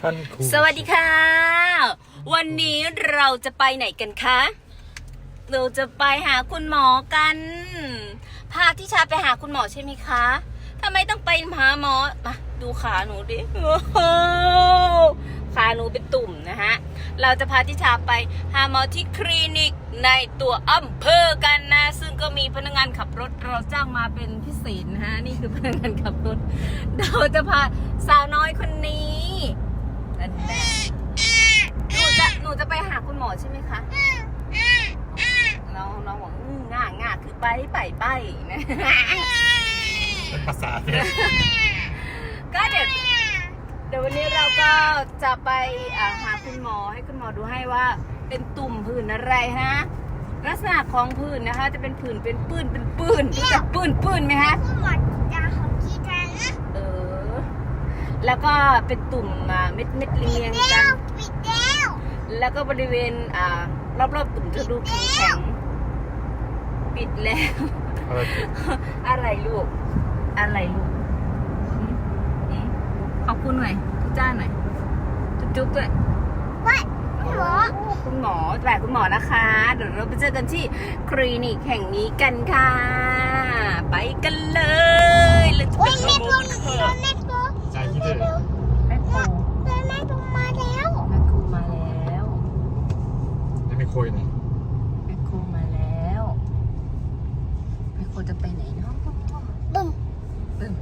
ท่านครูสวัสดีค่ะ วันนี้เราจะไปไหนกันคะ เราจะไปหาคุณหมอกัน พาทิชาไปหาคุณหมอใช่ไหมคะทำไมต้องไปหาหมอ มาดูขาหนูดิขาหนูเป็นตุ่มนะฮะ เราจะพาทิชาไปหาหมอที่คลินิกในตัวอำเภอกันนะ ซึ่งก็มีพนักงานขับรถเราจ้างมาเป็นพิเศษนะฮะ นี่คือพนักงานขับรถ เราจะพาสาวน้อยคนนี้ นั่นแหละหนูจะหนูจะไปหาคุณหมอใช่ไหมคะน้องน้องบอกอื้อง่าง่าคือไปไปไปนะเป็นภาษาเนี่ยก็เดี๋ยวเดี๋ยววันนี้เราก็จะไปอ่าหาคุณหมอให้คุณหมอดูให้ว่าเป็นตุ่มผื่นอะไรฮะลักษณะของผื่นนะคะ จะเป็นผื่นเป็นปื้นเป็นปื้นรู้จักปื้นปื้นไหมฮะ คุณหมอจะของกีตาร์นะ เออ แล้วก็เป็นตุ่มอ่าเม็ดเม็ดเรียงๆกันปิดแล้วแล้วก็บริเวณอ่ารอบๆตุ่มจะดูแข็งๆปิดแล้วอะไรผิดอะไรลูก อะไรลูกอืมอืมขอบคุณหน่อยทุกจ้าหน่อย จุ๊บๆด้วยว่าคุณหมอคุณหมอแต่คุณหมอนะคะ เดี๋ยวเราไปเจอกันที่คลินิกแห่งนี้กันค่ะ ไปกันเลยเราจะไปโอ้ยขแม่โมปุ๊ยโด เถนอะแม่ปุ๊ใจที่เดือดแม่ครูโดนแม่ปุ๊มาแล้วแม่ครูมาแล้วยังไม่คุยเลยแม่ครูมาแล้วแม่ครูจะไปไหนเนาะบึ้มตึ้ง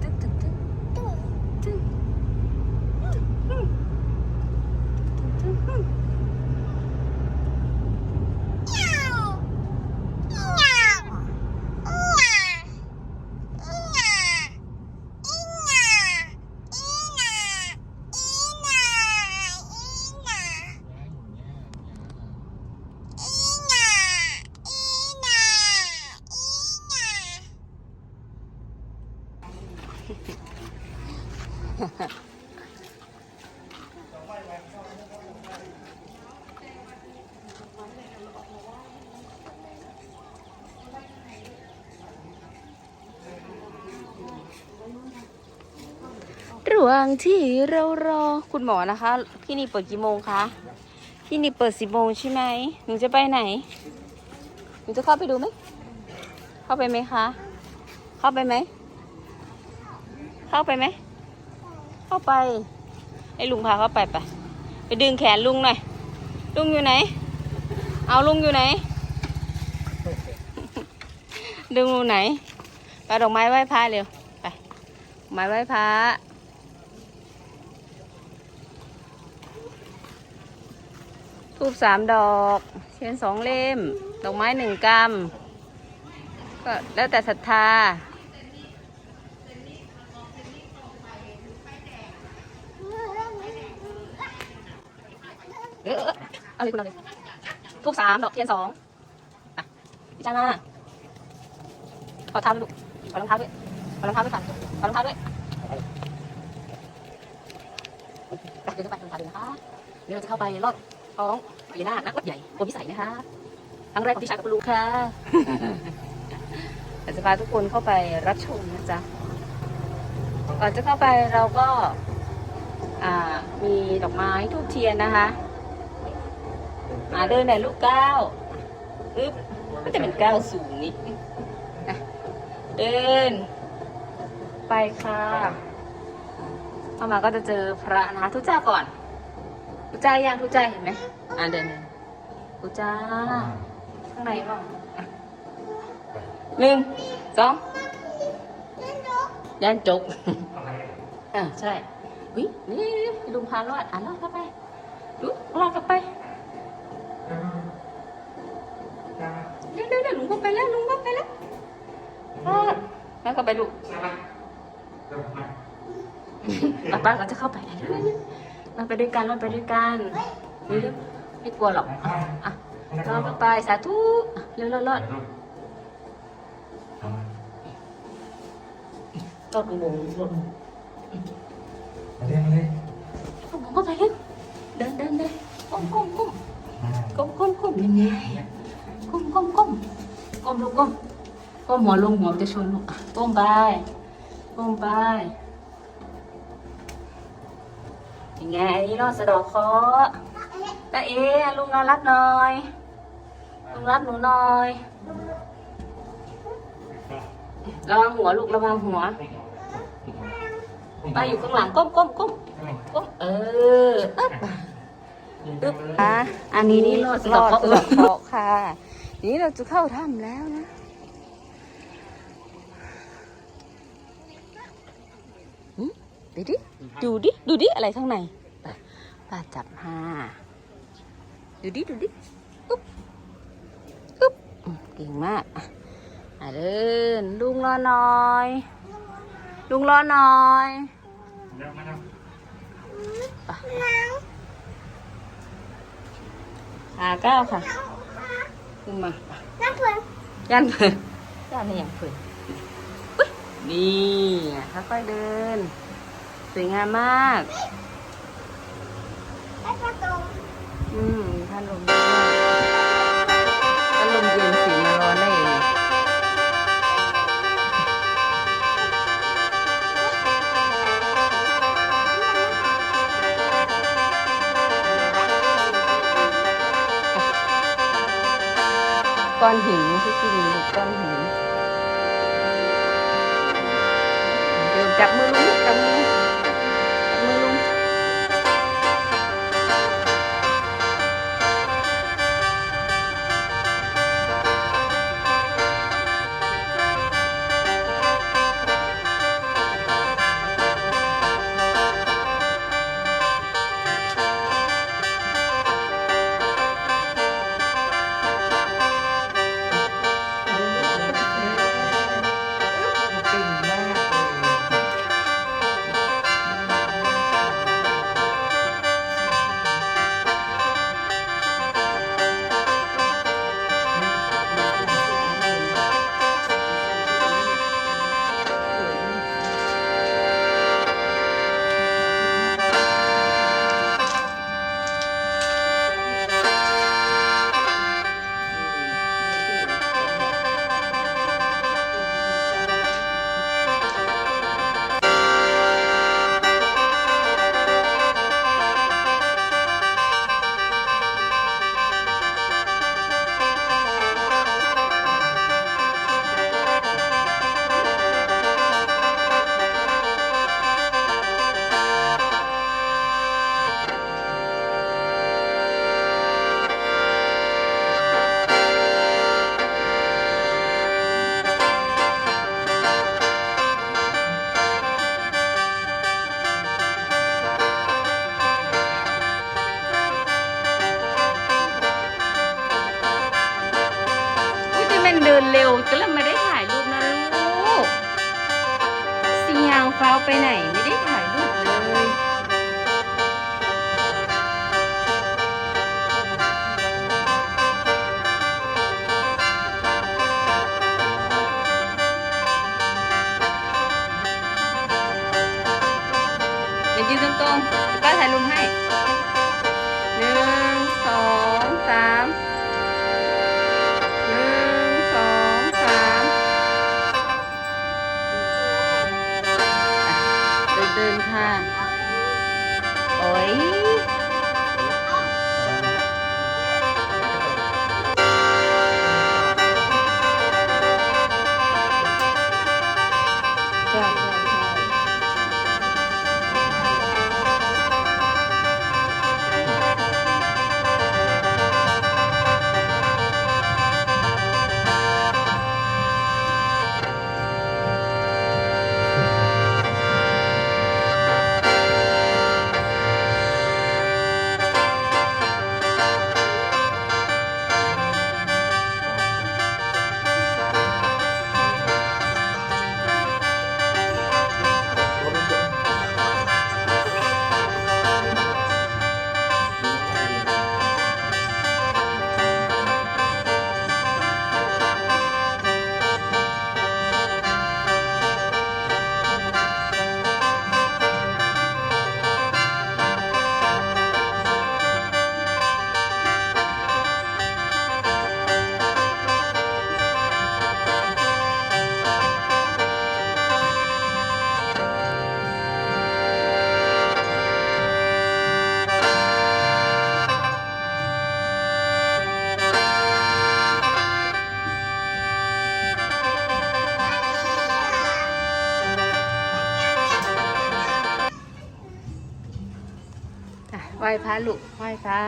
ตึ้งตึ้งตึ้ง ตุ้ม ตึ้งตึ้งตึ้งตึ้ง เงี้ยวเงี้ยวเงี้ยวเงี้ยวอีหน่าอีหน่าอีหน่าอีหน่าอีหน่าอีหน่าอีหน่า ระหว่างที่เรารอคุณหมอนะคะที่นี่เปิดกี่โมงคะที่นี่เปิดสิบโมงใช่ไหมหนูจะไปไหนหนูจะเข้าไปดูไหม เข้าไปไหมคะ เข้าไปไหม เข้าไปไหม เข้าไป ให้ลุงพาเข้าไปไป ไปดึงแขนลุงหน่อย ลุงอยู่ไหน เอาลุงอยู่ไหน ดึงลุงไหน ไปดอกไม้ไหว้พระเร็ว ไปไม้ไหว้พระทูบสามดอก เทียนสองเล่ม ดอกไม้หนึ่งกำก็แล้วแต่ศรัทธา เออเอาเลยคุณเอาเลยทูบสามดอกเทียนสองอะพี่จ้ามาขอเท้าด้วยลูกขอรองเท้าด้วยขอรองเท้าด้วยค่ะขอรองเท้าด้วยไปเดี๋ยวจะไปรองเท้าด้วยนะคะเดี๋ยวเราจะเข้าไปลอดท้องพญานาคนักวัดใหญ่โพธิสัยนะคะครั้งแรกของที่ชายกับลุงค่ะเดี๋ยวจะพาทุกคนเข้าไปรับชมนะจ๊ะก่อนจะเข้าไปเราก็มีดอกไม้ทูบเทียนนะคะ มาเดินหน่อยลูกเก้าอึ๊บก็จะเป็นเก้าวสูงนิดนึงอะเดิน ไปค่ะเข้ามาก็จะเจอพระนะคะทุกเจ้าก่อน ทุกเจ้ายังทุกเจ้าเห็นไหมอ่าเดินเดินทุกเจ้าข้างในเปล่าอะหนึ่งสองยันจกอ่าใช่วินี่ลุงพารอดอะรอดเข้าไปลุกรอดเข้าไป เดี๋ยวเดี๋ยวเดี๋ยวลุงเข้าไปแล้วลุงเข้าไปแล้วรอดแล้วเข้าไปลูกป้าป้าก็จะเข้าไปเดี๋ยวเราไปด้วยกันเราไปด้วยกันเร็วไม่กลัวหรอกอะเราไปสาธุเร็วๆรอดรอดอุโมงค์รอดมาเรียนมาเลย ก้มยังไงก้มก้มก้มก้มลูกก้มก้มหัวลงหัวจะชนลูกก้มไปก้มไปยังไงอันนี้รอดสะดอกคราะห์ตาเอ๋ลุงนอนรับหน่อยลุงรับหนูหน่อยระวังหัวลูกระวังหัวไปอยู่ข้างหลังก้มก้มก้มก้มเออ อึ๊บอึ๊บอะอันนี้นี่รอดสะเดอกเคราะห์รอดสะเดาะเคราะห์ค่ะทีนี้เราจะเข้าถ้ำแล้วนะ ดูดิ ดูดิ ดูดิ อะไรข้างในไปป้าจับห้าดูดิ ดูดิอุ๊บอุ๊บอืมเก่งมากอะอะเดินลุงรอหน่อย ลุงรอหน่อย เดี๋ยวมาครับขาก้าวค่ะขึ้นมาน้ำเพื่อนย่านเพิ่นย่านนี่อย่างเพิ่นอุ๊ยนี่ค่อยๆเดิน สวยงามมากไอ้ประตูอืมมีพัดลม ก้อนหินที่ดินลูกก้อนหินเดี๋ยวจับมือลุง ดินเร็วก็เลยไม่ได้ถ่ายรูปนะลูกเสียงฟ้าไปไหนไม่ ไหว้พระลูกไหว้พระ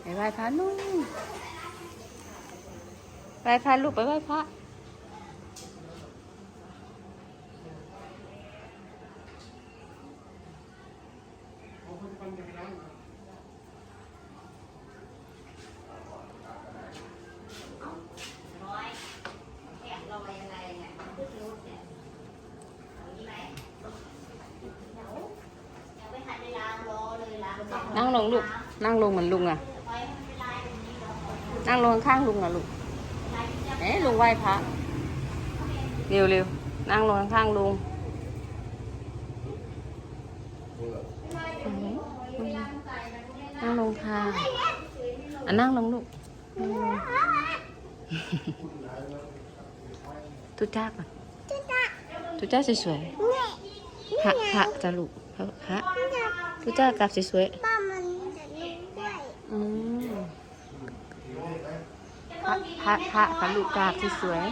ไปไหว้พระนู่นไปพระลูกไปไหว้พระ ลูก นั่งลงเหมือนลุงอะ นั่งลงข้างลุงอะลูก เอ๊ะลุงไหว้พระ เร็วเร็วนั่งลงข้างลุงนั่งลงค่ะอะนั่งลงลูกนั่งลงทุจ้าก่อนทุจ้าสวยๆพระพระจะลูกพระพระทุจ้ากลับสวยๆ ป้ามันจะลุกด้วย อืมพระพระพระพระลูกกาบที่สวย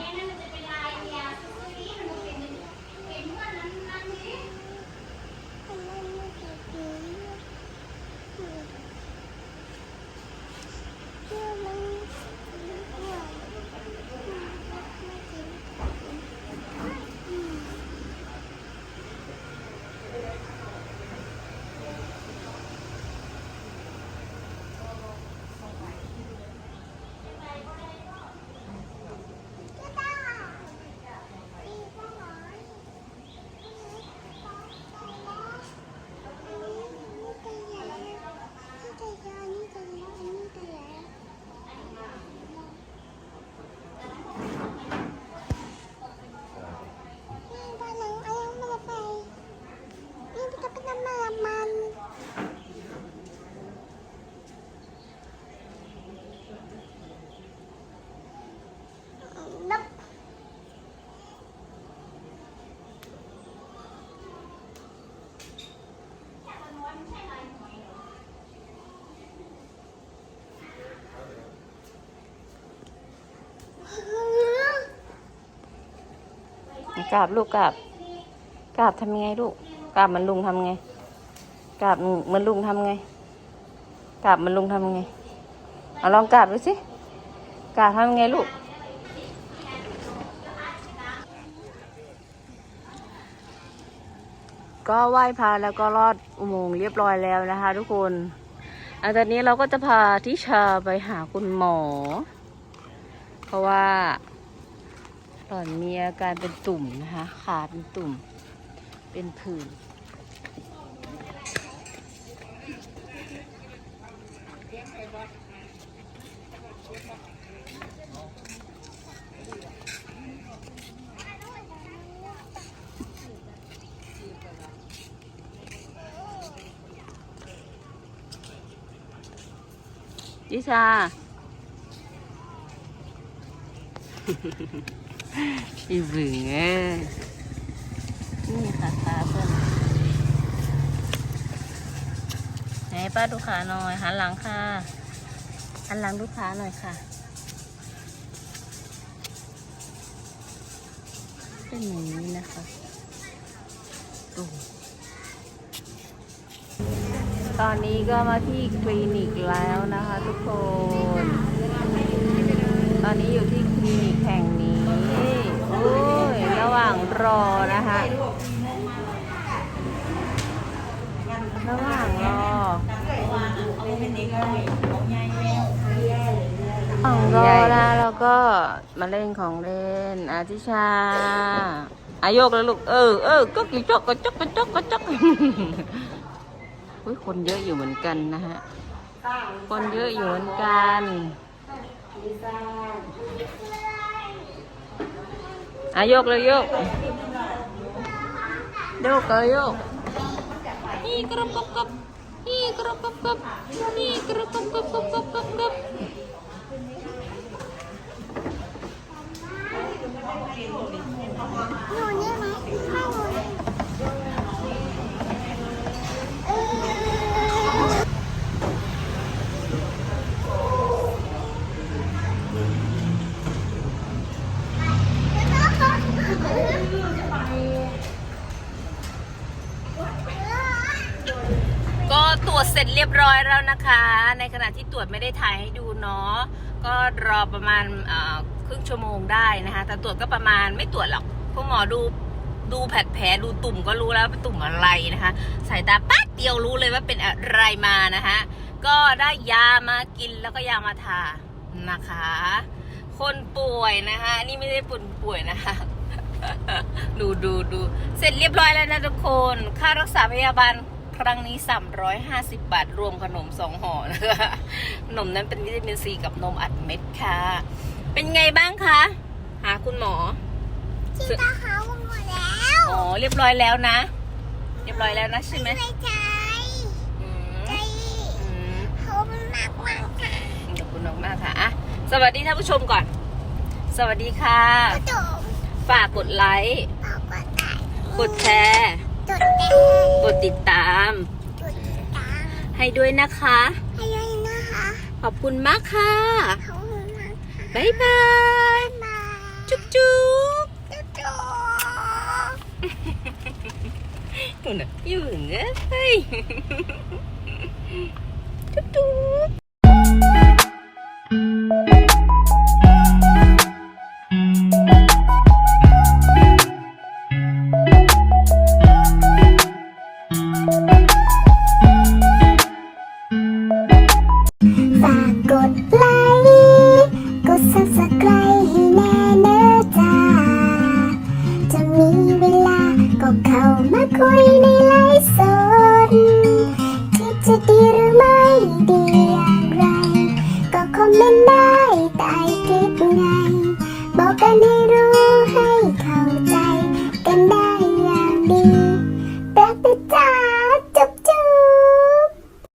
มัน นับ กราบลูกกราบกราบทำยังไงลูกกราบมันลุงทำไงกราบมือนลุงทำไงกราบมันลุงทำไงเอาลองกราบดูสิกราบทำยังไงลูกก็ไหว้พระแล้วก็ลอดอุโมงค์เรียบร้อยแล้วนะคะ ทุกคนหลังจากนี้เราก็จะพาทิชาไปหาคุณหมอ เพราะว่า หล่อนมีอาการเป็นตุ่มนะคะ ขาเป็นตุ่ม เป็นผื่นดิชา อีบึงเอ้ยนี่ค่ะขาเพื่อนไหนป้าดูขาหน่อยหันหลังค่ะหันหลังดูขาหน่อยค่ะ เป็นอย่างนี้นะคะตุ่ตอนนี้ก็มาที่คลินิกแล้วนะคะทุกคน ตอนนี้อยู่ที่คลินิกแห่งนี้โอ้ยระหว่างรอนะคะ ระหว่างรอระหว่างรอนะแล้วก็มาเล่นของเล่นอาทิชาอายกแล้วลูก เออเออก็กี่จกก็จกก็จกก็จกอุ้ยคนเยอะอยู่เหมือนกันนะฮะ คนเยอะอยู่เหมือนกัน อะโยกเลยโยกโยกเลยโยกนี่กระปบกับนี่กระปบกับนี่กระปบกับกับกับกับกับหนูนี่ จเรียบร้อยแล้วนะคะ ในขณะที่ตรวจไม่ได้ถ่ายให้ดูเนาะก็รอประมาณครึ่งชั่วโมงได้นะคะ แต่ตรวจก็ประมาณไม่ตรวจหรอกคุณหมอดูดูแผดแผลดูตุ่มก็รู้แล้วว่าเป็นตุ่มอะไรนะคะสายตาปั๊ดเดียวรู้เลยว่าเป็นอะไรมานะคะก็ได้ยามากินแล้วก็ยามาทานะคะ คนป่วยนะคะนี่ไม่ได้ป่วยป่วยนะคะดูดูดูเสร็จเรียบร้อยแล้วนะทุกคน ค่ารักษาพยาบาล ครั้งนี้ 350 บาท รวมขนมสองห่อนะคะขนมนั้นเป็นวิตามินซีกับนมอัดเม็ดค่ะ เป็นไงบ้างคะ หาคุณหมอที่ตาเขาหมดแล้วอ๋อเรียบร้อยแล้วนะ เรียบร้อยแล้วนะใช่ไหมไม่ใจอืมใจอืมเขามากมากค่ะขอบคุณมากๆค่ะอะสวัสดีท่านผู้ชมก่อน สวัสดีค่ะกระโดดฝากกดไลค์เป่ากระต่ายกดแชร์จุดแดงกด ติดตามจุดกลางให้ด้วยนะคะ ให้ด้วยนะคะขอบคุณมากค่ะเขามากค่ะบ๊ายบายบายจุ๊บจุ๊บจุ๊บจุ๊บนู่นน่ะอยู่เงี้ยเฮ้ยจุ๊บจุ๊บ thank you